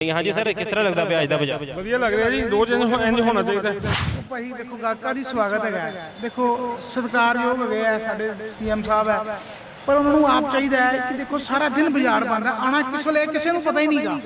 ਹਾਂਜੀ ਸਰ ਕਿਸ ਤਰ੍ਹਾਂ ਲੱਗਦਾ ਪਿਆ ਅੱਜ ਦਾ ਬਾਜ਼ਾਰ ਵਧੀਆ ਲੱਗ ਰਿਹਾ ਜੀ ਰੋਜ਼ ਇੰਜ ਹੋਣਾ ਚਾਹੀਦਾ। ਭਾਈ ਦੇਖੋ ਗਾਹਕਾਂ ਦੀ ਸਵਾਗਤ ਹੈਗਾ। ਦੇਖੋ ਸਤਿਕਾਰਯੋਗ ਹੈਗੇ ਆ ਸਾਡੇ ਸੀਐਮ ਸਾਹਿਬ ਹੈ ਪਰ ਉਹਨਾਂ ਨੂੰ ਆਪ ਚਾਹੀਦਾ ਹੈ ਕਿ ਦੇਖੋ ਸਾਰਾ ਦਿਨ ਬਾਜ਼ਾਰ ਬੰਦ ਹੈ ਆਣਾ ਕਿਸ ਵੇਲੇ ਕਿਸੇ ਨੂੰ ਪਤਾ ਹੀ ਨਹੀਂਗਾ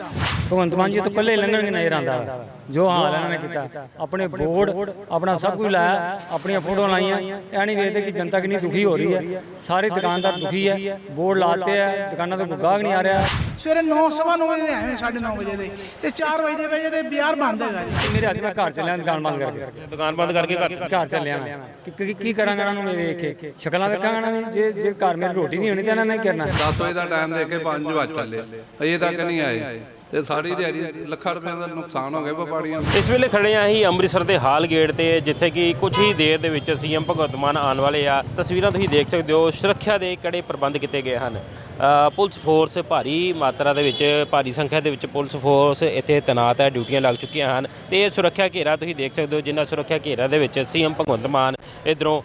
ਭਗਵੰਤ ਮਾਨ ਜੀ ਤੋਂ ਕੱਲੇ ਲੰਘਣਗੇ ਨਜ਼ਰ ਆਉਂਦਾ ਵਾ। ਜੋ ਹਾਲ ਇਹਨਾਂ ਨੇ ਕੀਤਾ। ਆਪਣੇ ਬੋਰਡ ਆਪਣਾ ਸਭ ਕੁਝ ਲਾਇਆ ਆਪਣੀਆਂ ਫੋਟੋਆਂ ਲਾਈਆਂ। ਇਹ ਨਹੀਂ ਵੇਖਦੇ ਕਿ ਜਨਤਾ ਕਿੰਨੀ ਦੁਖੀ ਹੋ ਰਹੀ ਹੈ। ਸਾਰੇ ਦੁਕਾਨਦਾਰ ਦੁਖੀ ਹੈ। ਬੋਰਡ ਲਾਤੇ ਹੈ ਦੁਕਾਨਾਂ ਤੋਂ ਕੋਈ ਗਾਹਕ ਨਹੀਂ ਆ ਰਿਹਾ। ਸਵੇਰੇ 9 ਸਵਾ ਨੌ ਵਜੇ ਦੇ ਆਏ 9:30 ਵਜੇ ਦੇ। ਤੇ 4 ਵਜੇ ਦੇ ਵਜੇ ਦੇ ਬਾਜ਼ਾਰ ਬੰਦ ਹੈਗਾ ਜੀ। ਮੇਰੇ ਹੱਥ ਮੈਂ ਘਰ ਚੱਲਿਆ ਦੁਕਾਨ ਬੰਦ ਕਰਕੇ। ਦੁਕਾਨ ਬੰਦ ਕਰਕੇ ਘਰ ਚ ਘਰ ਚੱਲਿਆ ਮੈਂ। ਕਿ- ਕਿ- ਕੀ ਕਰਾਂਗਾ ਇਹਨਾਂ ਨੂੰ? ਮੈਂ ਵੇਖ ਕੇ। ਸ਼ਕਲਾਂ ਵੇਖਾਂਗਾ ਇਹਨਾਂ ਦੀ। ਜੇ ਜੇ ਘਰ ਮੇਰੀ ਰੋਟੀ ਨਹੀਂ ਹੋਣੀ ਤਾਂ ਇਹਨਾਂ ਨੇ ਕਰਨਾ? 10 ਵਜੇ ਦਾ ਟਾਈਮ ਦੇ ਕੇ 5 ਵਜੇ ਚੱਲੇ। ਅਜੇ ਤੱਕ ਨਹੀਂ ਆਏ। ਤੇ ਸਾਰੀ ਦਿਹਾੜੀ ਲੱਖਾਂ ਰੁਪਏ ਦਾ ਨੁਕਸਾਨ ਹੋ ਗਿਆ ਵਪਾਰੀਆਂ ਦਾ। ਇਸ ਵੇਲੇ ਖੜੇ ਆਂ ਹੀ ਅੰਮ੍ਰਿਤਸਰ ਦੇ ਹਾਲ ਗੇਟ ਤੇ ਜਿੱਥੇ ਕਿ ਕੁਝ ਹੀ ਦੇਰ ਦੇ ਵਿੱਚ ਸੀਐਮ ਭਗਵੰਤ ਮਾਨ ਆਉਣ ਵਾਲੇ ਆ। ਤਸਵੀਰਾਂ ਤੁਸੀਂ ਦੇਖ ਸਕਦੇ ਹੋ। ਸੁਰੱਖਿਆ ਦੇ ਕੜੇ ਪ੍ਰਬੰਧ ਕੀਤੇ ਗਏ ਹਨ? ਪੁਲਿਸ ਫੋਰਸ ਭਾਰੀ ਮਾਤਰਾ ਦੇ ਵਿੱਚ, ਭਾਰੀ ਸੰਖਿਆ ਦੇ ਵਿੱਚ ਪੁਲਿਸ ਫੋਰਸ ਇੱਥੇ ਤੈਨਾਤ ਹੈ, ਡਿਊਟੀਆਂ ਲੱਗ ਚੁੱਕੀਆਂ ਹਨ ਤੇ ਇਹ ਸੁਰੱਖਿਆ ਘੇਰਾ ਤੁਸੀਂ ਦੇਖ ਸਕਦੇ ਹੋ, ਜਿੰਨਾ ਸੁਰੱਖਿਆ ਘੇਰਾ ਦੇ ਵਿੱਚ ਸੀਐਮ ਭਗਵੰਤ ਮਾਨ ਇਧਰੋਂ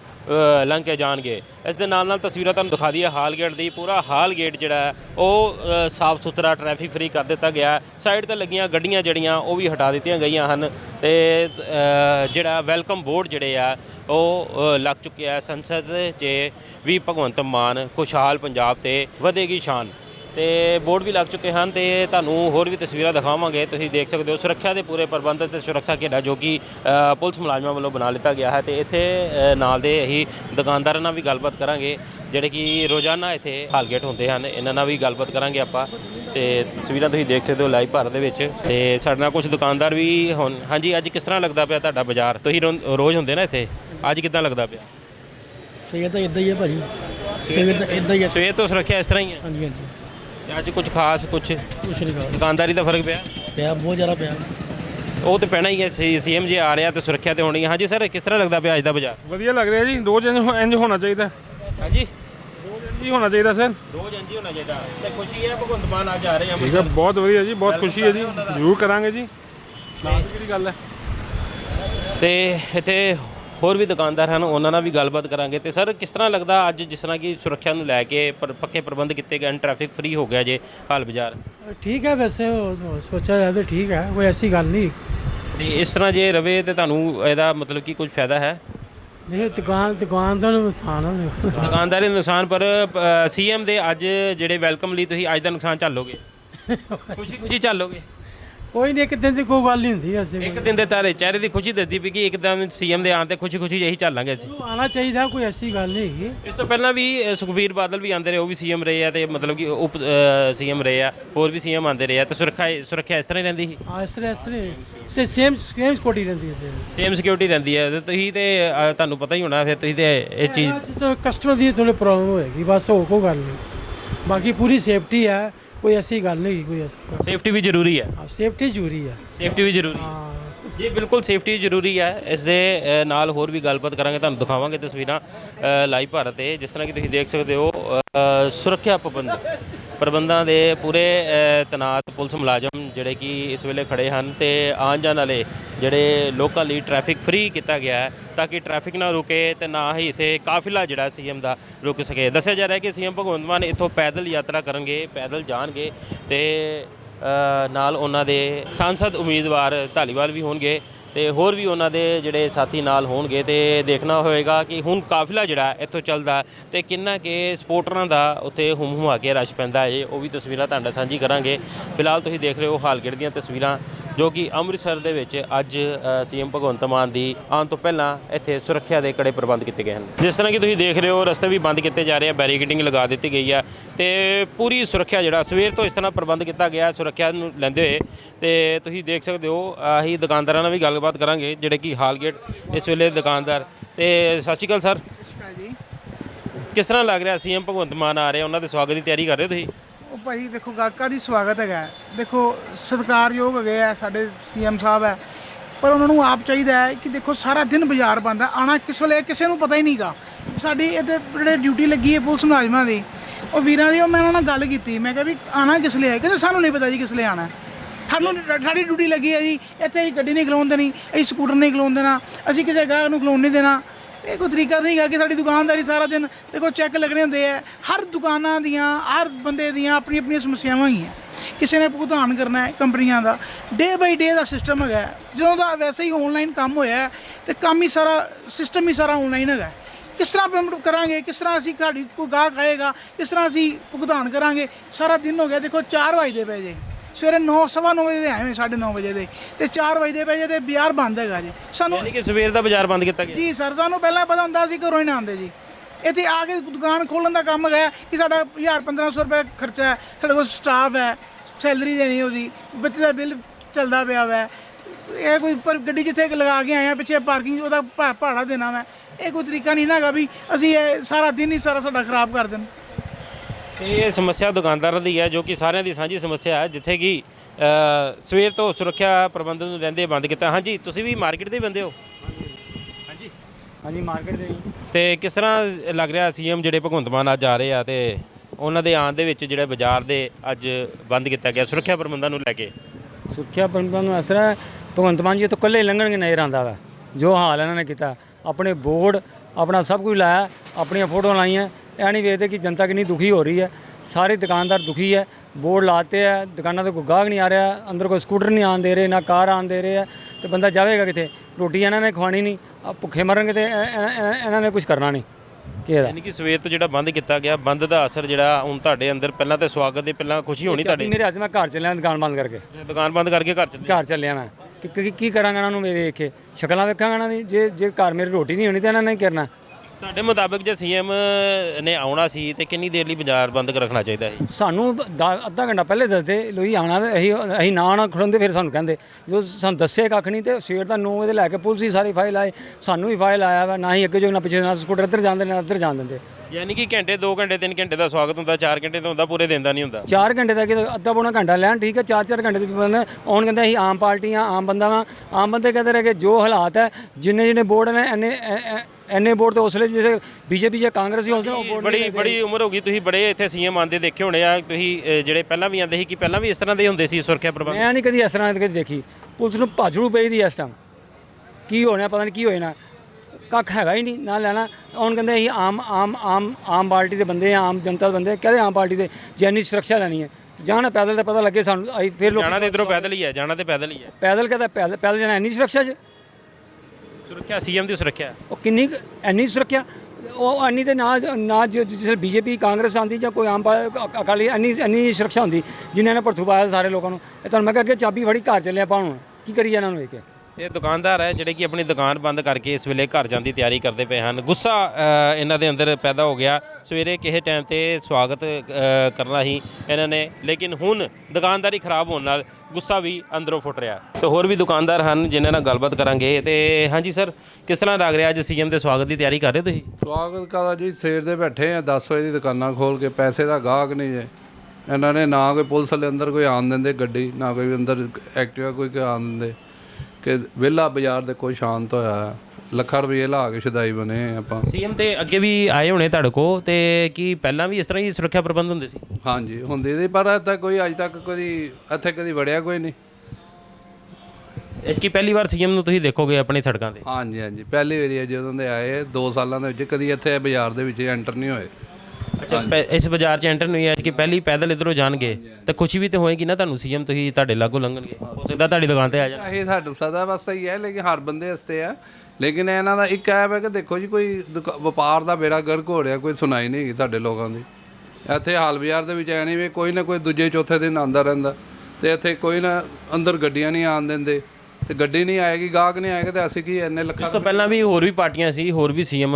ਲੰਘ ਕੇ ਜਾਣਗੇ। ਇਸ ਦੇ ਨਾਲ ਨਾਲ ਤਸਵੀਰਾਂ ਤੁਹਾਨੂੰ ਦਿਖਾ ਦਈਏ, ਹਾਲ ਗੇਟ ਦੀ, ਪੂਰਾ ਹਾਲ ਗੇਟ ਜਿਹੜਾ ਉਹ ਸਾਫ਼ ਸੁਥਰਾ ਟ੍ਰੈਫਿਕ ਫ੍ਰੀ ਕਰ ਦਿੱਤਾ ਗਿਆ ਸਾਈਡ ਤੇ ਲੱਗੀਆਂ ਗੱਡੀਆਂ ਜਿਹੜੀਆਂ, ਉਹ ਵੀ ਹਟਾ ਦਿੱਤੀਆਂ ਗਈਆਂ ਹਨ ਤੇ ਜਿਹੜਾ ਵੈਲਕਮ ਬੋਰਡ ਜਿਹੜੇ ਆ, ਉਹ ਲੱਗ ਚੁੱਕਿਆ ਹੈ ਸੰਸਦ 'ਚ ਵੀ ਭਗਵੰਤ ਮਾਨ ਖੁਸ਼ਹਾਲ ਪੰਜਾਬ ਤੇ ਵਧੇਗੀ ਸ਼ਾਨ। ਤੇ ਬੋਰਡ ਵੀ ਲੱਗ ਚੁੱਕੇ ਹਨ ਤੇ ਤੁਹਾਨੂੰ ਹੋਰ ਵੀ ਤਸਵੀਰਾਂ ਦਿਖਾਵਾਂਗੇ। ਤੁਸੀਂ ਦੇਖ ਸਕਦੇ ਹੋ ਸੁਰੱਖਿਆ ਦੇ ਪੂਰੇ ਪ੍ਰਬੰਧ ਤੇ ਸੁਰੱਖਿਆ ਘੇਰਾ ਜੋ ਕਿ ਪੁਲਿਸ ਮੁਲਾਜ਼ਮਾਂ ਵੱਲੋਂ ਬਣਾ ਲਿੱਤਾ ਗਿਆ ਹੈ ਤੇ ਇੱਥੇ ਨਾਲ ਦੇ ਅਸੀਂ ਦੁਕਾਨਦਾਰਾਂ ਨਾਲ ਵੀ ਗੱਲਬਾਤ ਕਰਾਂਗੇ ਜਿਹੜੇ ਕਿ ਰੋਜ਼ਾਨਾ ਇੱਥੇ ਹਾਲਗੇਟ ਹੁੰਦੇ ਹਨ। ਇਹਨਾਂ ਨਾਲ ਵੀ ਗੱਲਬਾਤ ਕਰਾਂਗੇ ਆਪਾਂ ਤੇ ਤਸਵੀਰਾਂ ਤੁਸੀਂ ਦੇਖ ਸਕਦੇ ਹੋ ਲਾਈਵ ਭਾਰਤ ਦੇ ਵਿੱਚ ਤੇ ਸਾਡੇ ਨਾਲ ਕੁਝ ਦੁਕਾਨਦਾਰ ਵੀ ਹੁਣ। ਹਾਂਜੀ ਅੱਜ ਕਿਸ ਤਰ੍ਹਾਂ ਲੱਗਦਾ ਪਿਆ ਤੁਹਾਡਾ ਬਾਜ਼ਾਰ? ਤੁਸੀਂ ਰੋਜ਼ ਹੁੰਦੇ ਨਾ ਇੱਥੇ? ਅੱਜ ਕਿੱਦਾਂ ਲੱਗਦਾ ਪਿਆ? ਸਵੇਰ ਤਾਂ ਇਦਾਂ ਹੀ ਹੈ ਭਾਜੀ। ਸਵੇਰ ਤਾਂ ਇਦਾਂ ਹੀ ਹੈ। ਸਵੇਰ ਤੋਂ ਸੁਰੱਖਿਆ ਇਸ ਤਰ੍ਹਾਂ ਹੀ ਹੈ? ਹਾਂਜੀ ਹਾਂਜੀ। ਤੇ ਅੱਜ ਕੁਝ ਖਾਸ ਕੁਝ ਕੁਛ ਨਹੀਂ ਦੁਕਾਨਦਾਰੀ ਦਾ ਫ਼ਰਕ ਪਿਆ? ਪਿਆ ਬਹੁਤ ਜ਼ਿਆਦਾ ਪਿਆ। ਉਹ ਤੇ ਪੈਣਾ ਹੀ ਹੈ ਸੀਐਮ ਜੇ ਆ ਰਿਹਾ ਤੇ ਸੁਰੱਖਿਆ ਤੇ ਹੋਣੀ ਹੈ ਹਾਂਜੀ ਸਰ ਕਿਸ ਤਰ੍ਹਾਂ ਲੱਗਦਾ ਪਿਆ ਅੱਜ ਦਾ ਬਾਜ਼ਾਰ? ਵਧੀਆ ਲੱਗ ਰਿਹਾ ਜੀ ਰੋਜ਼ ਇੰਜ ਇੰਜ ਹੋਣਾ ਚਾਹੀਦਾ। ਹਾਂਜੀ। ਹੀ ਹੋਣਾ ਚਾਹੀਦਾ ਸਰ। ਰੋਜ਼ ਇੰਜੀ ਹੋਣਾ ਚਾਹੀਦਾ। ਤੇ ਖੁਸ਼ੀ ਹੈ ਭਗਵੰਤ ਮਾਨ ਅੱਜ ਆ ਰਹੇ ਠੀਕ ਹੈ ਬਹੁਤ ਵਧੀਆ ਜੀ ਬਹੁਤ ਖੁਸ਼ੀ ਹੈ ਜੀ। ਜ਼ਰੂਰ ਕਰਾਂਗੇ ਜੀ। ਨਾਲ ਦੀ ਕਿਹੜੀ ਗੱਲ ਹੈ? ਤੇ ਇੱਥੇ ਹੋਰ ਵੀ ਦੁਕਾਨਦਾਰ ਹਨ ਉਹਨਾਂ ਨਾਲ ਵੀ ਗੱਲਬਾਤ ਕਰਾਂਗੇ। ਤੇ ਸਰ ਕਿਸ ਤਰ੍ਹਾਂ ਲੱਗਦਾ ਅੱਜ ਜਿਸ ਤਰ੍ਹਾਂ ਕਿ ਸੁਰੱਖਿਆ ਨੂੰ ਲੈ ਕੇ ਪਰ- ਪੱਕੇ ਪ੍ਰਬੰਧ ਕੀਤੇ ਗਏ ਹਨ ਟ੍ਰੈਫਿਕ ਫ੍ਰੀ ਹੋ ਗਿਆ ਜੇ ਹਾਲ ਬਾਜ਼ਾਰ? ਠੀਕ ਹੈ ਵੈਸੇ ਸੋਚਿਆ ਜਾਏ ਤਾਂ ਠੀਕ ਹੈ ਕੋਈ ਐਸੀ ਗੱਲ ਨਹੀਂ। ਤੇ ਇਸ ਤਰ੍ਹਾਂ ਜੇ ਰਵੇ ਤੇ ਤੁਹਾਨੂੰ ਇਹਦਾ ਮਤਲਬ ਕਿ ਕੁਝ ਫਾਇਦਾ ਹੈ? ਨਹੀਂ ਦੁਕਾਨ ਦੁਕਾਨ ਦਾ ਨੁਕਸਾਨ ਹੈ ਦੁਕਾਨਦਾਰੀ ਦਾ ਨੁਕਸਾਨ ਪਰ ਸੀਐਮ ਦੇ ਅੱਜ ਜਿਹੜੇ ਵੈਲਕਮ ਲਈ ਤੁਸੀਂ ਅੱਜ ਦਾ ਨੁਕਸਾਨ ਝੱਲੋਗੇ? ਖੁਸ਼ੀ ਖੁਸ਼ੀ ਝੱਲੋਗੇ? ਕੋਈ ਨਹੀਂ ਇੱਕ ਦਿਨ ਦੀ ਕੋਈ ਗੱਲ ਨਹੀਂ ਹੁੰਦੀ ਐਸੇ ਇੱਕ ਦਿਨ ਦੇ ਤਾਰੇ ਚਿਹਰੇ ਦੀ ਖੁਸ਼ੀ ਦੱਸਦੀ ਪਈ ਕਿ ਇੱਕਦਮ ਸੀਐਮ ਦੇ ਆਉਣ ਤੇ ਖੁਸ਼ੀ ਖੁਸ਼ੀ ਇਹੀ ਚੱਲਾਂਗੇ ਅਸੀਂ। ਆਣਾ ਚਾਹੀਦਾ ਕੋਈ ਐਸੀ ਗੱਲ ਨਹੀਂ ਹੈਗੀ। ਇਸ ਤੋਂ ਪਹਿਲਾਂ ਵੀ ਅ, ਸੁਖਬੀਰ ਬਾਦਲ ਵੀ ਆਂਦੇ ਰਹੇ ਉਹ ਵੀ ਸੀਐਮ ਰਹੇ ਆ ਤੇ ਮਤਲਬ ਕਿ ਉਪ ਸੀਐਮ ਰਹੇ ਆ ਹੋਰ ਵੀ ਸੀਐਮ ਆਂਦੇ ਰਹੇ ਆ ਤੇ ਸੁਰੱਖਿਆ ਸੁਰੱਖਿਆ ਇਸ ਤਰ੍ਹਾਂ ਹੀ ਰਹਿੰਦੀ ਸੀ? ਆ ਇਸ ਤਰ੍ਹਾਂ ਇਸ ਤਰ੍ਹਾਂ ਸੇ ਸੇਮ ਸੇਮ ਸਪੋਰਟੀ ਰਹਿੰਦੀ ਹੈ। ਸੇਮ ਸਿਕਿਉਰਿਟੀ ਰਹਿੰਦੀ ਹੈ ਤੇ ਤੁਸੀਂ ਤੇ ਅ, ਤੁਹਾਨੂੰ ਪਤਾ ਹੀ ਹੋਣਾ ਫਿਰ ਤੁਸੀਂ ਤੇ ਇਹ ਚੀਜ਼ ਕਸਟਮਰ ਦੀ ਥੋੜੀ ਪ੍ਰੋਬਲਮ ਹੋਏਗੀ ਬਸ ਹੋਰ ਕੋਈ ਗੱਲ ਨਹੀਂ। ਬਾਕੀ ਪੂਰੀ ਸੇਫਟੀ ਹੈ ਕੋਈ ਐਸੀ ਗੱਲ ਨਹੀਂ ਕੋਈ ਐਸੀ ਸੇਫਟੀ ਵੀ ਜ਼ਰੂਰੀ ਹੈ ਸੇਫਟੀ ਜ਼ਰੂਰੀ ਹੈ ਸੇਫਟੀ ਵੀ ਜ਼ਰੂਰੀ ਹੈ ਹਾਂ ਜੀ ਬਿਲਕੁਲ ਸੇਫਟੀ ਜ਼ਰੂਰੀ ਹੈ ਇਸ ਦੇ ਅ, ਨਾਲ ਹੋਰ ਵੀ ਗੱਲਬਾਤ ਕਰਾਂਗੇ ਤੁਹਾਨੂੰ ਦਿਖਾਵਾਂਗੇ ਤਸਵੀਰਾਂ ਲਾਈਵ ਭਾਰਤ ਤੇ ਜਿਸ ਤਰ੍ਹਾਂ ਕਿ ਤੁਸੀਂ ਦੇਖ ਸਕਦੇ ਹੋ ਅ, ਸੁਰੱਖਿਆ ਪ੍ਰਬੰਧ। ਪ੍ਰਬੰਧਾਂ ਦੇ ਪੂਰੇ ਅ, ਤੈਨਾਤ ਪੁਲਿਸ ਮੁਲਾਜ਼ਮ ਜਿਹੜੇ ਕਿ ਇਸ ਵੇਲੇ ਖੜੇ ਹਨ ਤੇ ਆਉਣ ਜਾਣ ਵਾਲੇ ਜਿਹੜੇ ਲੋਕਾਂ ਲਈ ਟ੍ਰੈਫਿਕ ਫ੍ਰੀ ਕੀਤਾ ਗਿਆ ਹੈ ਤਾਂ ਕਿ ਟ੍ਰੈਫਿਕ ਨਾ ਰੁਕੇ ਤੇ ਨਾ ਹੀ ਇੱਥੇ ਕਾਫਿਲਾ ਜਿਹੜਾ ਸੀਐਮ ਦਾ ਰੁਕ ਸਕੇ। ਦੱਸਿਆ ਜਾ ਰਿਹਾ ਹੈ ਕਿ ਸੀਐਮ ਭਗਵੰਤ ਮਾਨ ਇੱਥੋਂ ਪੈਦਲ ਯਾਤਰਾ ਕਰਨਗੇ ਪੈਦਲ ਜਾਣਗੇ ਤੇ ਨਾਲ ਉਹਨਾਂ ਦੇ ਸੰਸਦ ਉਮੀਦਵਾਰ ਧਾਲੀਵਾਲ ਵੀ ਹੋਣਗੇ। ਤੇ ਹੋਰ ਵੀ ਉਹਨਾਂ ਦੇ ਜਿਹੜੇ ਸਾਥੀ ਨਾਲ ਹੋਣਗੇ ਤੇ ਦੇਖਣਾ ਹੋਏਗਾ ਕਿ ਹੁਣ ਕਾਫਿਲਾ ਜਿਹੜਾ ਇੱਥੋਂ ਚੱਲਦਾ ਤੇ ਕਿੰਨਾ ਕਿ ਸਪੋਰਟਰਾਂ ਦਾ ਉੱਥੇ ਹੁਮ ਹੁਮਾ ਕੇ ਰਸ਼ ਪੈਂਦਾ ਹੈ। ਉਹ ਵੀ ਤਸਵੀਰਾਂ ਤੁਹਾਡਾ ਸਾਂਝੀ ਕਰਾਂਗੇ। ਫਿਲਹਾਲ ਤੁਸੀਂ ਦੇਖ ਰਹੇ ਹੋ ਹਾਲਗੇਟ ਦੀਆਂ ਤਸਵੀਰਾਂ ਜੋ ਕਿ ਅੰਮ੍ਰਿਤਸਰ ਦੇ ਵਿੱਚ ਅੱਜ ਸੀਐਮ ਭਗਵੰਤ ਮਾਨ ਦੀ ਆਉਣ ਤੋਂ ਪਹਿਲਾਂ ਇੱਥੇ ਸੁਰੱਖਿਆ ਦੇ ਕੜੇ ਪ੍ਰਬੰਧ ਕੀਤੇ ਗਏ ਹਨ। ਜਿਸ ਤਰ੍ਹਾਂ ਕਿ ਤੁਸੀਂ ਦੇਖ ਰਹੇ ਹੋ ਰਸਤੇ ਵੀ ਬੰਦ ਕੀਤੇ ਜਾ ਰਹੇ ਆ ਬੈਰੀਕੇਡਿੰਗ ਲਗਾ ਦਿੱਤੀ ਗਈ ਆ ਤੇ ਪੂਰੀ ਸੁਰੱਖਿਆ ਜਿਹੜਾ ਸਵੇਰ ਤੋਂ ਇਸ ਤਰ੍ਹਾਂ ਪ੍ਰਬੰਧ ਕੀਤਾ ਗਿਆ ਸੁਰੱਖਿਆ ਨੂੰ ਲੈਂਦੇ ਹੋਏ। ਤੇ ਤੁਸੀਂ ਦੇਖ ਸਕਦੇ ਹੋ ਆਹੀ ਦੁਕਾਨਦਾਰਾਂ ਨਾਲ ਵੀ ਗੱਲਬਾਤ ਕਰਾਂਗੇ ਜਿਹੜੇ ਕਿ ਹਾਲਗੇਟ ਇਸ ਵੇਲੇ ਦੁਕਾਨਦਾਰ। ਤੇ ਸਤਿ ਸ਼੍ਰੀ ਅਕਾਲ ਸਰ। ਜੀ। ਕਿਸ ਤਰ੍ਹਾਂ ਲੱਗ ਰਿਹਾ ਸੀਐਮ ਭਗਵੰਤ ਮਾਨ ਆ ਰਹੇ ਉਹਨਾਂ ਦੇ ਸਵਾਗਤ ਦੀ ਤਿਆਰੀ ਕਰ ਰਹੇ ਹੋ ਤੁਸੀਂ? ਭਾਈ, ਦੇਖੋ, ਗਾਹਕਾਂ ਦੀ ਸਵਾਗਤ ਹੈਗਾ ਦੇਖੋ, ਸਤਿਕਾਰਯੋਗ ਹੈਗੇ ਆ, ਸਾਡੇ ਸੀਐਮ ਸਾਹਿਬ ਹੈ। ਪਰ ਉਹਨਾਂ ਨੂੰ ਆਪ ਚਾਹੀਦਾ ਹੈ ਕਿ ਦੇਖੋ, ਸਾਰਾ ਦਿਨ ਬਾਜ਼ਾਰ ਬੰਦ ਹੈ। ਆਣਾ ਕਿਸ ਵੇਲੇ ਕਿਸੇ ਨੂੰ ਪਤਾ ਹੀ ਨਹੀਂਗਾ ਸਾਡੀ ਇੱਥੇ ਜਿਹੜੇ ਡਿਊਟੀ ਲੱਗੀ ਹੈ ਪੁਲਿਸ ਮੁਲਾਜ਼ਮਾਂ ਦੀ, ਉਹ ਵੀਰਾਂ ਦੀ, ਉਹ ਮੈਂ ਉਹਨਾਂ ਨਾਲ ਗੱਲ ਕੀਤੀ। ਮੈਂ ਕਿਹਾ ਵੀ ਆਣਾ ਕਿਸ ਲਈ ਹੈ? ਕਹਿੰਦੇ ਸਾਨੂੰ ਨਹੀਂ ਪਤਾ ਜੀ ਕਿਸ ਲਈ ਆਣਾ ਸਾਨੂੰ ਸਾਡੀ ਡਿਊਟੀ ਲੱਗੀ ਹੈ ਜੀ। ਇੱਥੇ ਅਸੀਂ ਗੱਡੀ ਨਹੀਂ ਖਲੋਣ ਦੇਣੀ, ਅਸੀਂ ਸਕੂਟਰ ਨਹੀਂ ਖਲੋਣ ਦੇਣਾ, ਅਸੀਂ ਕਿਸੇ ਗਾਹਕ ਨੂੰ ਖਲੋਣ ਨਹੀਂ ਦੇਣਾ। ਇਹ ਕੋਈ ਤਰੀਕਾ ਨਹੀਂ ਹੈਗਾ ਕਿ ਸਾਡੀ ਦੁਕਾਨਦਾਰੀ ਸਾਰਾ ਦਿਨ ਦੇਖੋ ਚੈੱਕ ਲੱਗਣੇ ਹੁੰਦੇ ਆ। ਹਰ ਦੁਕਾਨਾਂ ਦੀਆਂ ਹਰ ਬੰਦੇ ਦੀਆਂ ਆਪਣੀ ਆਪਣੀਆਂ ਸਮੱਸਿਆਵਾਂ ਹੀ ਹੈ। ਕਿਸੇ ਨੇ ਭੁਗਤਾਨ ਕਰਨਾ ਹੈ ਕੰਪਨੀਆਂ ਦਾ। ਡੇ ਬਾਈ ਡੇ ਦਾ ਸਿਸਟਮ ਹੈਗਾ ਜਦੋਂ ਦਾ ਵੈਸੇ ਹੀ ਆਨਲਾਈਨ ਕੰਮ ਹੋਇਆ ਹੈ, ਤੇ ਕੰਮ ਹੀ ਸਾਰਾ ਸਿਸਟਮ ਹੀ ਸਾਰਾ ਆਨਲਾਈਨ ਹੈਗਾ ਕਿਸ ਤਰ੍ਹਾਂ ਪੇਮੈਂਟ ਕਰਾਂਗੇ ਕਿਸ ਤਰ੍ਹਾਂ ਅਸੀਂ ਸਾਡੀ ਕੋਈ ਗਾਹਕ ਆਏਗਾ ਕਿਸ ਤਰ੍ਹਾਂ ਅਸੀਂ ਭੁਗਤਾਨ ਕਰਾਂਗੇ ਸਾਰਾ ਦਿਨ ਹੋ ਗਿਆ ਦੇਖੋ 4 ਵਜੇ ਪਏ ਜੇ ਸਵੇਰੇ 9 ਸਵਾ ਨੌ ਵਜੇ ਦੇ ਆਏ ਹੋਏ 9:30 ਵਜੇ ਦੇ। ਤੇ 4 ਵਜੇ ਦੇ ਪਏ ਜੇ ਤੇ ਬਾਜ਼ਾਰ ਬੰਦ ਹੈਗਾ ਜੀ। ਸਾਨੂੰ ਯਾਨੀ ਕਿ ਸਵੇਰ ਦਾ ਬਾਜ਼ਾਰ ਬੰਦ ਕੀਤਾ ਗਿਆ। ਜੀ ਸਰ ਸਾਨੂੰ ਪਹਿਲਾਂ ਪਤਾ ਹੁੰਦਾ ਸੀ ਘਰੋਂ ਹੀ ਨਾ ਆਉਂਦੇ ਜੀ। ਇੱਥੇ ਆ ਕੇ ਦੁਕਾਨ ਖੋਲਣ ਦਾ ਕੰਮ ਹੈਗਾ ਕਿ ਸਾਡਾ 1000 1500 ਰੁਪਏ ਖਰਚਾ ਹੈ ਸਾਡੇ ਕੋਲ ਸਟਾਫ ਹੈ ਸੈਲਰੀ ਦੇਣੀ ਉਹਦੀ ਬੱਚੇ ਦਾ ਬਿੱਲ ਚੱਲਦਾ ਪਿਆ ਵਾ। ਇਹ ਕੋਈ ਪਰ ਗੱਡੀ ਜਿੱਥੇ ਲਗਾ ਕੇ ਆਏ ਆ ਪਿੱਛੇ ਪਾਰਕਿੰਗ ਉਹਦਾ ਭਾ- ਭਾੜਾ ਦੇਣਾ ਵਾ। ਇਹ ਕੋਈ ਤਰੀਕਾ ਨਹੀਂ ਨਾ ਹੈਗਾ ਵੀ ਅਸੀਂ ਇਹ ਸਾਰਾ ਦਿਨ ਹੀ ਸਾਰਾ ਸਾਡਾ ਖਰਾਬ ਕਰ ਦੇਣ। ਇਹ ਸਮੱਸਿਆ ਦੁਕਾਨਦਾਰਾਂ ਦੀ ਹੈ ਜੋ ਕਿ ਸਾਰਿਆਂ ਦੀ ਸਾਂਝੀ ਸਮੱਸਿਆ ਹੈ ਜਿੱਥੇ ਕਿ ਅ, ਸਵੇਰ ਤੋਂ ਸੁਰੱਖਿਆ ਪ੍ਰਬੰਧਨ ਨੂੰ ਰਹਿੰਦੇ ਬੰਦ ਕੀਤਾ। ਹਾਂਜੀ ਤੁਸੀਂ ਵੀ ਮਾਰਕੀਟ ਦੇ ਹੀ ਬੰਦੇ ਹੋ? ਹਾਂਜੀ। ਮਾਰਕੀਟ ਦੇ ਜੀ। ਤੇ ਕਿਸ ਤਰ੍ਹਾਂ ਲੱਗ ਰਿਹਾ ਸੀਐਮ ਜਿਹੜੇ ਭਗਵੰਤ ਮਾਨ ਅੱਜ ਆ ਰਹੇ ਆ ਤੇ ਉਹਨਾਂ ਦੇ ਆਉਣ ਦੇ ਵਿੱਚ ਜਿਹੜੇ ਬਾਜ਼ਾਰ ਦੇ ਅੱਜ ਬੰਦ ਕੀਤਾ ਗਿਆ ਸੁਰੱਖਿਆ ਪ੍ਰਬੰਧਾਂ ਨੂੰ ਲੈ ਕੇ? ਸੁਰੱਖਿਆ ਪ੍ਰਬੰਧਾਂ ਨੂੰ ਇਸ ਤਰ੍ਹਾਂ ਹੈ, ਭਗਵੰਤ ਮਾਨ ਜੀ ਤੋਂ ਇਕੱਲੇ ਲੰਘਣਗੇ ਨਜ਼ਰ ਆਉਂਦਾ ਵਾ। ਜੋ ਹਾਲ ਇਹਨਾਂ ਨੇ ਕੀਤਾ ਆਪਣੇ ਬੋਰਡ ਆਪਣਾ ਸਭ ਕੁਝ ਲਾਇਆ ਆਪਣੀਆਂ ਫੋਟੋਆਂ ਲਾਈਆਂ ਇਹ ਨਹੀਂ ਵੇਖਦੇ ਕਿ ਜਨਤਾ ਕਿੰਨੀ ਦੁਖੀ ਹੋ ਰਹੀ ਹੈ। ਸਾਰੇ ਦੁਕਾਨਦਾਰ ਦੁਖੀ ਹੈ। ਬੋਰਡ ਲਾਤੇ ਹੈ। ਦੁਕਾਨਾਂ ਤੇ ਕੋਈ ਗਾਹਕ ਨਹੀਂ ਆ ਰਿਹਾ। ਅੰਦਰ ਕੋਈ ਸਕੂਟਰ ਨਹੀਂ ਆਉਣ ਦੇ ਰਹੇ ਨਾ ਕਾਰ ਆਉਣ ਦੇ ਰਹੇ ਹੈ। ਤੇ ਬੰਦਾ ਜਾਵੇਗਾ ਕਿੱਥੇ? ਰੋਟੀ ਇਹਨਾਂ ਨੇ ਖਵਾਣੀ ਨਹੀਂ। ਆ ਭੁੱਖੇ ਮਰਨਗੇ ਤੇ ਇਹ- ਇਹ- ਇਹ- ਇਹਨਾਂ ਨੇ ਕੁਝ ਕਰਨਾ ਨਹੀਂ। ਕੀ ਇਹਦਾ? ਯਾਨੀ ਕਿ ਸਵੇਰ ਤੋਂ ਜਿਹੜਾ ਬੰਦ ਕੀਤਾ ਗਿਆ ਬੰਦ ਦਾ ਅਸਰ ਜਿਹੜਾ ਹੁਣ ਤੁਹਾਡੇ ਅੰਦਰ ਪਹਿਲਾਂ ਤੇ ਸਵਾਗਤ ਦੇ ਪਹਿਲਾਂ ਖੁਸ਼ੀ ਹੋਣੀ ਤੁਹਾਡੇ? ਮੇਰੇ ਅੱਜ ਮੈਂ ਘਰ ਚੱਲਿਆ ਦੁਕਾਨ ਬੰਦ ਕਰਕੇ। ਦੁਕਾਨ ਬੰਦ ਕਰਕੇ ਘਰ ਚੱਲੇ। ਘਰ ਚੱਲਿਆ ਮੈਂ। ਕਿ- ਕਿ ਕਰਾਂਗਾ ਇਹਨਾਂ ਨੂੰ ਵੇ- ਵੇਖ ਕੇ? ਸ਼ਕਲਾਂ ਵੇਖਾਂਗਾ ਇਹਨਾਂ ਦੀ? ਜੇ ਜੇ ਘਰ ਮੇਰੀ ਰੋਟੀ ਨਹੀਂ ਹੋਣੀ ਤੇ ਇਹਨਾਂ ਨੇ ਕਰਨਾ? ਤੁਹਾਡੇ ਮੁਤਾਬਕ ਜੇ ਸੀਐਮ ਨੇ ਆਉਣਾ ਸੀ ਤੇ ਕਿੰਨੀ ਦੇਰ ਲਈ ਬਾਜ਼ਾਰ ਬੰਦ ਕਰ ਰੱਖਣਾ ਚਾਹੀਦਾ ਸੀ? ਸਾਨੂੰ ਦਾ- ਅੱਧਾ ਘੰਟਾ ਪਹਿਲੇ ਦੱਸਦੇ, ਲੋਈ ਆਣਾ ਤੇ ਅਸੀਂ ਅਸੀਂ ਨਾ ਨਾ ਖੜੋਂਦੇ ਫਿਰ ਸਾਨੂੰ ਕਹਿੰਦੇ। ਜੋ ਸਾਨੂੰ ਦੱਸੇ ਕੱਖ ਨਹੀਂ ਤੇ ਸਵੇਰ ਦਾ 9 ਵਜੇ ਲੈ ਕੇ ਪੁਲਿਸ ਹੀ ਸਾਰੀ ਫਾਈਲ ਆਏ ਸਾਨੂੰ ਵੀ ਫਾਈਲ ਆਇਆ ਵਾ, ਨਾ ਹੀ ਅੱਗੇ ਜੋ ਨਾ ਪਿੱਛੇ, ਨਾ ਸਕੂਟਰ ਇੱਧਰ ਜਾਂਦੇ, ਨਾ ਇੱਧਰ ਜਾਣ ਦਿੰਦੇ। ਯਾਨੀ ਕਿ ਘੰਟੇ 2 ਘੰਟੇ 3 ਘੰਟੇ ਦਾ ਸਵਾਗਤ ਹੁੰਦਾ 4 ਘੰਟੇ ਤਾਂ ਹੁੰਦਾ ਪੂਰੇ ਦਿਨ ਦਾ ਨਹੀਂ ਹੁੰਦਾ। 4 ਘੰਟੇ ਇਹ ਅੱਧਾ ਪੌਣਾ ਘੰਟਾ ਲੈਣ ਠੀਕ ਹੈ 4-4 ਘੰਟੇ ਦੇ ਬੰਦੇ ਆਉਣ ਕਹਿੰਦੇ ਅਸੀਂ ਆਮ ਪਾਰਟੀ ਆ ਆਮ ਬੰਦਾ ਵਾਂ। ਆਮ ਬੰਦੇ ਕਹਿੰਦੇ ਰਹੇ ਕਿ ਜੋ ਹਾਲਾਤ ਹੈ ਜਿੰਨੇ ਜਿੰਨੇ ਬੋਰਡ ਨੇ ਐਨੇ ਐਨੇ ਬੋਰਡ ਤੇ ਉਸਲੇ ਜਿਵੇਂ ਬੀਜੇਪੀ ਜਾਂ ਕਾਂਗਰਸੀ ਉਸ ਉਹ board ਬੜੀ ਬੜੀ ਉਮਰ ਹੋ ਗਈ ਤੁਸੀਂ ਬੜੇ ਇੱਥੇ ਸੀਐਮ ਆਂਦੇ ਦੇਖੇ ਹੋਣੇ ਆ ਤੁਸੀਂ ਜਿਹੜੇ ਪਹਿਲਾਂ ਵੀ ਆਂਦੇ ਸੀ ਕਿ ਪਹਿਲਾਂ ਵੀ ਇਸ ਤਰ੍ਹਾਂ ਦੇ ਹੁੰਦੇ ਸੀ ਸੁਰੱਖਿਆ ਪ੍ਰਬੰਧ? ਮੈਂ ਨਹੀਂ ਕਦੀ ਇਸ ਤਰ੍ਹਾਂ ਕਦੀ ਦੇਖੀ। ਪੁਲਿਸ ਨੂੰ ਭਾਜੜੂ ਪਈ ਦੀ ਇਸ ਟਾਈਮ ਕੀ ਹੋਣਾ ਪਤਾ ਨਹੀਂ ਕੀ ਹੋਏ ਨਾ ਕੱਖ ਹੈਗਾ ਹੀ ਨਹੀਂ ਨਾ ਲੈਣਾ। ਹੁਣ ਕਹਿੰਦੇ ਅਸੀਂ ਆਮ ਆਮ ਆਮ ਆਮ ਪਾਰਟੀ ਦੇ ਬੰਦੇ ਆ ਆਮ ਜਨਤਾ ਦੇ ਬੰਦੇ ਆ। ਕਹਿੰਦੇ ਆਮ ਪਾਰਟੀ ਦੇ ਜੇ ਇੰਨੀ ਸੁਰੱਖਿਆ ਲੈਣੀ ਹੈ। ਜਾਣਾ ਪੈਦਲ ਤਾਂ ਪਤਾ ਲੱਗੇ ਸਾਨੂੰ ਅਸੀਂ ਫਿਰ ਲੋਕ ਜਾਣਾ ਤੇ ਇਧਰੋਂ ਪੈਦਲ ਹੀ ਹੈ ਜਾਣਾ ਤੇ ਪੈਦਲ ਹੀ ਹੈ। ਪੈਦਲ ਕਹਿੰਦਾ ਪੈਦਲ ਪੈਦਲ ਜਾਣਾ ਇੰਨੀ ਸੁਰੱਖਿਆ 'ਚ? ਸੁਰੱਖਿਆ ਸੀਐਮ ਦੀ ਸੁਰੱਖਿਆ। ਉਹ ਕਿੰਨੀ ਕੁ- ਇੰਨੀ ਸੁਰੱਖਿਆ? ਉਹ ਇੰਨੀ ਤੇ ਨਾ ਨਾ ਜੋ ਜਿਸ ਬੀਜੇਪੀ ਕਾਂਗਰਸ ਆਂਦੀ ਜਾਂ ਕੋਈ ਆਮ ਅਕਾਲੀ ਇੰਨੀ ਇੰਨੀ ਸੁਰੱਖਿਆ ਹੁੰਦੀ ਜਿਨ੍ਹਾਂ ਨੇ ਭਰਥੂ ਪਾਇਆ ਸਾਰੇ ਲੋਕਾਂ ਨੂੰ। ਇਹ ਤੁਹਾਨੂੰ ਮੈਂ ਕਿਹਾ ਅੱਗੇ ਚਾਬੀ ਫੜੀ ਘਰ ਚੱਲਿਆ ਪਾਉਣ ਕੀ ਕਰੀਏ ਇਹਨਾਂ ਨੂੰ ਵੇਖ ਕੇ? ਇਹ ਦੁਕਾਨਦਾਰ ਹੈ ਜਿਹੜੇ ਕਿ ਆਪਣੀ ਦੁਕਾਨ ਬੰਦ ਕਰਕੇ ਇਸ ਵੇਲੇ ਘਰ ਜਾਣ ਦੀ ਤਿਆਰੀ ਕਰਦੇ ਪਏ ਹਨ। ਗੁੱਸਾ ਅ, ਇਹਨਾਂ ਦੇ ਅੰਦਰ ਪੈਦਾ ਹੋ ਗਿਆ। ਸਵੇਰੇ ਕਿਸੇ ਟਾਈਮ ਤੇ ਸਵਾਗਤ ਅ, ਕਰਨਾ ਹੀ ਇਹਨਾਂ ਨੇ ਲੇਕਿਨ ਹੁਣ ਦੁਕਾਨਦਾਰੀ ਖਰਾਬ ਹੋਣ ਨਾਲ ਗੁੱਸਾ ਵੀ ਅੰਦਰੋਂ ਫੁੱਟ ਰਿਹਾ। ਤੇ ਹੋਰ ਵੀ ਦੁਕਾਨਦਾਰ ਹਨ ਜਿਨ੍ਹਾਂ ਨਾਲ ਗੱਲਬਾਤ ਕਰਾਂਗੇ। ਤੇ ਹਾਂਜੀ ਸਰ ਕਿਸ ਤਰ੍ਹਾਂ ਲੱਗ ਰਿਹਾ ਅੱਜ ਸੀਐਮ ਦੇ ਸਵਾਗਤ ਦੀ ਤਿਆਰੀ ਕਰ ਰਹੇ ਹੋ ਤੁਸੀਂ? ਸਵਾਗਤ ਕਰਦਾ ਜੀ ਸਵੇਰ ਦੇ ਬੈਠੇ ਆ 10 ਵਜੇ ਦੀ ਦੁਕਾਨਾਂ ਖੋਲ ਕੇ ਪੈਸੇ ਦਾ ਗਾਹਕ ਨਹੀਂ ਜੇ ਇਹਨਾਂ ਨੇ ਨਾ ਕੋਈ ਪੁਲਿਸ ਵਾਲੇ ਅੰਦਰ ਕੋਈ ਆਣ ਦਿੰਦੇ ਗੱਡੀ ਨਾ ਕੋਈ ਅੰਦਰ ਐਕਟਿਵਾ ਕੋਈ ਕੋਈ ਆਣ ਦਿੰਦੇ। ਕਿ ਵਿਹਲਾ ਬਾਜ਼ਾਰ ਦੇ ਕੋਈ ਸ਼ਾਂਤ ਹੋਇਆ। ਲੱਖਾਂ ਰੁਪਏ ਲਾ ਕੇ ਸ਼ਦਾਈ ਬਣੇ ਆਪਾਂ। ਸੀਐਮ ਤੇ ਅੱਗੇ ਵੀ ਆਏ ਹੋਣੇ ਤੁਹਾਡੇ ਕੋਲ ਤੇ ਕੀ ਪਹਿਲਾਂ ਵੀ ਇਸ ਤਰ੍ਹਾਂ ਹੀ ਸੁਰੱਖਿਆ ਪ੍ਰਬੰਧ ਹੁੰਦੇ ਸੀ? ਹਾਂਜੀ ਹੁੰਦੀ ਸੀ ਪਰ ਇੱਥੇ ਕੋਈ ਅੱਜ ਤੱਕ ਕਦੀ ਇੱਥੇ ਕਦੀ ਵੜਿਆ ਕੋਈ ਨਹੀਂ। ਇਹ ਕੀ ਪਹਿਲੀ ਵਾਰ ਸੀਐਮ ਨੂੰ ਤੁਸੀਂ ਦੇਖੋਗੇ ਆਪਣੀ ਸੜਕਾਂ ਤੇ? ਹਾਂਜੀ ਹਾਂਜੀ ਪਹਿਲੀ ਵਾਰੀ ਹੈ ਜਦੋਂ ਦੇ ਆਏ 2 ਸਾਲਾਂ ਦੇ ਵਿੱਚ ਕਦੀ ਇੱਥੇ ਬਾਜ਼ਾਰ ਦੇ ਵਿੱਚ ਐਂਟਰ ਨਹੀਂ ਹੋਏ। ਪੈ- ਇਸ ਬਾਜ਼ਾਰ 'ਚ ਐਂਟਰ ਨਹੀਂ ਹੋਇਆ ਕਿ ਪਹਿਲੀ ਪੈਦਲ ਇਧਰੋਂ ਜਾਣਗੇ। ਤਾਂ ਖੁਸ਼ੀ ਵੀ ਤੇ ਹੋਏਗੀ ਨਾ ਤੁਹਾਨੂੰ ਸੀਐਮ ਤੁਸੀਂ ਤੁਹਾਡੇ ਲਾਗੋਂ ਲੰਘਣਗੇ। ਹੋ ਸਕਦਾ ਤੁਹਾਡੀ ਦੁਕਾਨ ਤੇ ਆ ਜਾਣ। ਇਹ ਸਾਡਾ ਸਦਾ ਵਾਸਤੇ ਹੀ ਹੈ ਲੇਕਿਨ ਹਰ ਬੰਦੇ ਵਾਸਤੇ ਹੈ ਲੇਕਿਨ ਇਹਨਾਂ ਦਾ ਇੱਕ ਐਪ ਹੈ ਕਿ ਦੇਖੋ ਜੀ ਕੋਈ ਦੁਕਾ- ਵਪਾਰ ਦਾ ਬੇੜਾ ਗਰਕ ਹੋ ਰਿਹਾ ਕੋਈ ਸੁਣਾਈ ਨਹੀਂ ਹੈਗੀ ਤੁਹਾਡੇ ਲੋਕਾਂ ਦੀ। ਇੱਥੇ ਹਾਲ ਬਾਜ਼ਾਰ ਦੇ ਵਿੱਚ ਐ ਨਹੀਂ ਵੀ ਕੋਈ ਨਾ ਕੋਈ ਦੂਜੇ ਚੌਥੇ ਦਿਨ ਆਂਦਾ ਰਹਿੰਦਾ। ਤੇ ਇੱਥੇ ਕੋਈ ਨਾ ਅੰਦਰ ਗੱਡੀਆਂ ਨਹੀਂ ਆਣ ਦਿੰਦੇ। ਤੇ ਗੱਡੀ ਨਹੀਂ ਆਏਗੀ ਗਾਹਕ ਨਹੀਂ ਆਏਗਾ ਤੇ ਅਸੀਂ ਕੀ ਇੰਨੇ ਲੱਖਾਂ ਇਸ ਤੋਂ ਪਹਿਲਾਂ ਵੀ ਹੋਰ ਵੀ ਪਾਰਟੀਆਂ ਸੀ ਹੋਰ ਵੀ ਸੀਐਮ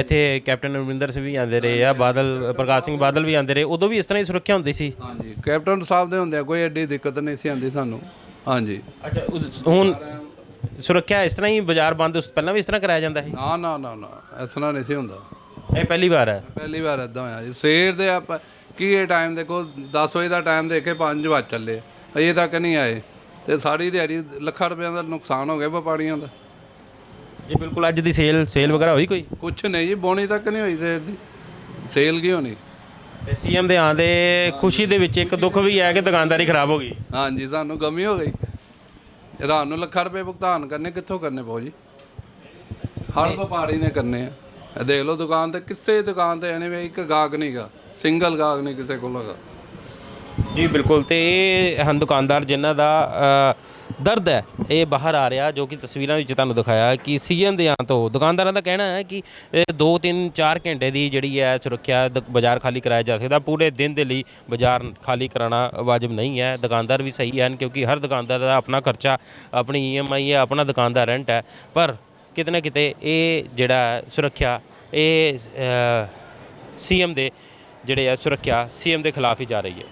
ਇੱਥੇ ਕੈਪਟਨ ਅਮਰਿੰਦਰ ਸਿੰਘ ਵੀ ਆਂਦੇ ਰਹੇ ਆ ਬਾਦਲ ਪ੍ਰਕਾਸ਼ ਸਿੰਘ ਬਾਦਲ ਵੀ ਆਂਦੇ ਰਹੇ ਉਦੋਂ ਵੀ ਇਸ ਤਰ੍ਹਾਂ ਹੀ ਸੁਰੱਖਿਆ ਹੁੰਦੀ ਸੀ। ਹਾਂਜੀ ਕੈਪਟਨ ਸਾਹਿਬ ਦੇ ਹੁੰਦਿਆਂ ਕੋਈ ਐਡੀ ਦਿੱਕਤ ਨਹੀਂ ਸੀ ਆਂਦੀ ਸਾਨੂੰ ਹਾਂਜੀ। ਅੱਛਾ ਉਦ- ਹੁਣ ਸੁਰੱਖਿਆ ਇਸ ਤਰ੍ਹਾਂ ਹੀ ਬਾਜ਼ਾਰ ਬੰਦ ਉਸ ਪਹਿਲਾਂ ਵੀ ਇਸ ਤਰ੍ਹਾਂ ਕਰਾਇਆ ਜਾਂਦਾ ਸੀ? ਨਾ ਨਾ ਨਾ ਨਾ ਇਸ ਤਰ੍ਹਾਂ ਨਹੀਂ ਸੀ ਹੁੰਦਾ। ਇਹ ਪਹਿਲੀ ਵਾਰ ਹੈ? ਪਹਿਲੀ ਵਾਰ ਇਦਾਂ ਹੋਇਆ ਜੀ। ਸਵੇਰ ਦੇ ਆਪਾਂ ਕੀ ਇਹ ਟਾਈਮ ਦੇਖੋ 10 ਵਜੇ ਦਾ ਟਾਈਮ ਦੇ ਕੇ 5 ਵਜ ਚੱਲੇ ਅਜੇ ਤੱਕ ਨਹੀਂ ਆਏ। ਤੇ ਸਾਰੀ ਦਿਹਾੜੀ ਲੱਖਾਂ ਰੁਪਏ ਦਾ ਨੁਕਸਾਨ ਹੋ ਗਿਆ ਵਪਾਰੀਆਂ ਦਾ। ਜੀ ਬਿਲਕੁਲ ਅੱਜ ਦੀ ਸੇਲ ਸੇਲ ਵਗੈਰਾ ਹੋਈ ਕੋਈ? ਕੁਛ ਨਹੀਂ ਜੀ ਬੋਣੀ ਤੱਕ ਨਹੀਂ ਹੋਈ ਸਵੇਰ ਦੀ। ਸੇਲ ਕੀ ਹੋਣੀ ਤੇ ਸੀਐਮ ਦੇ ਆਂਦੇ ਖੁਸ਼ੀ ਦੇ ਵਿੱਚ ਇੱਕ ਦੁੱਖ ਵੀ ਹੈ ਕਿ ਦੁਕਾਨਦਾਰੀ ਖਰਾਬ ਹੋ ਗਈ। ਹਾਂਜੀ ਸਾਨੂੰ ਗਮੀ ਹੋ ਗਈ। ਰਾਤ ਨੂੰ ਲੱਖਾਂ ਰੁਪਏ ਭੁਗਤਾਨ ਕਰਨੇ ਕਿੱਥੋਂ ਕਰਨੇ ਪਾਉ ਜੀ? ਹਰ ਵਪਾਰੀ ਨੇ ਕਰਨੇ ਆ। ਇਹ ਦੇਖ ਲਓ ਦੁਕਾਨ ਤੇ ਕਿਸੇ ਦੁਕਾਨ ਤੇ ਐਵੇਂ ਇੱਕ ਗਾਹਕ ਨਹੀਂਗਾ ਸਿੰਗਲ ਗਾਹਕ ਨਹੀਂ ਕਿਸੇ ਕੋਲ ਹੈਗਾ। ਜੀ ਬਿਲਕੁਲ। ਤੇ ਇਹ ਹਨ ਦੁਕਾਨਦਾਰ ਜਿਨ੍ਹਾਂ ਦਾ ਅ, ਦਰਦ ਹੈ। ਇਹ ਬਾਹਰ ਆ ਰਿਹਾ ਜੋ ਕਿ ਤਸਵੀਰਾਂ ਵਿੱਚ ਤੁਹਾਨੂੰ ਦਿਖਾਇਆ ਕਿ ਸੀਐਮ ਦੇ ਆਂ ਤੋਂ ਦੁਕਾਨਦਾਰਾਂ ਦਾ ਕਹਿਣਾ ਹੈ ਕਿ 2 3 4 ਘੰਟੇ ਦੀ ਜਿਹੜੀ ਹੈ ਸੁਰੱਖਿਆ ਦ- ਬਾਜ਼ਾਰ ਖਾਲੀ ਕਰਾਇਆ ਜਾ ਸਕਦਾ। ਪੂਰੇ ਦਿਨ ਦੇ ਲਈ ਬਾਜ਼ਾਰ ਖਾਲੀ ਕਰਾਉਣਾ ਵਾਜਬ ਨਹੀਂ ਹੈ। ਦੁਕਾਨਦਾਰ ਵੀ ਸਹੀ ਹਨ ਕਿਉਂਕਿ ਹਰ ਦੁਕਾਨਦਾਰ ਦਾ ਆਪਣਾ ਖਰਚਾ ਆਪਣੀ ਈਐਮਆਈ ਹੈ ਆਪਣਾ ਦੁਕਾਨ ਦਾ ਰੈਂਟ ਹੈ। ਪਰ ਕਿਤੇ ਨਾ ਕਿਤੇ ਇਹ ਜਿਹੜਾ ਹੈ ਸੁਰੱਖਿਆ ਇਹ ਸੀਐਮ ਦੇ ਜਿਹੜੇ ਆ ਸੁਰੱਖਿਆ ਸੀਐਮ ਦੇ ਖਿਲਾਫ ਹੀ ਜਾ ਰਹੀ ਹੈ।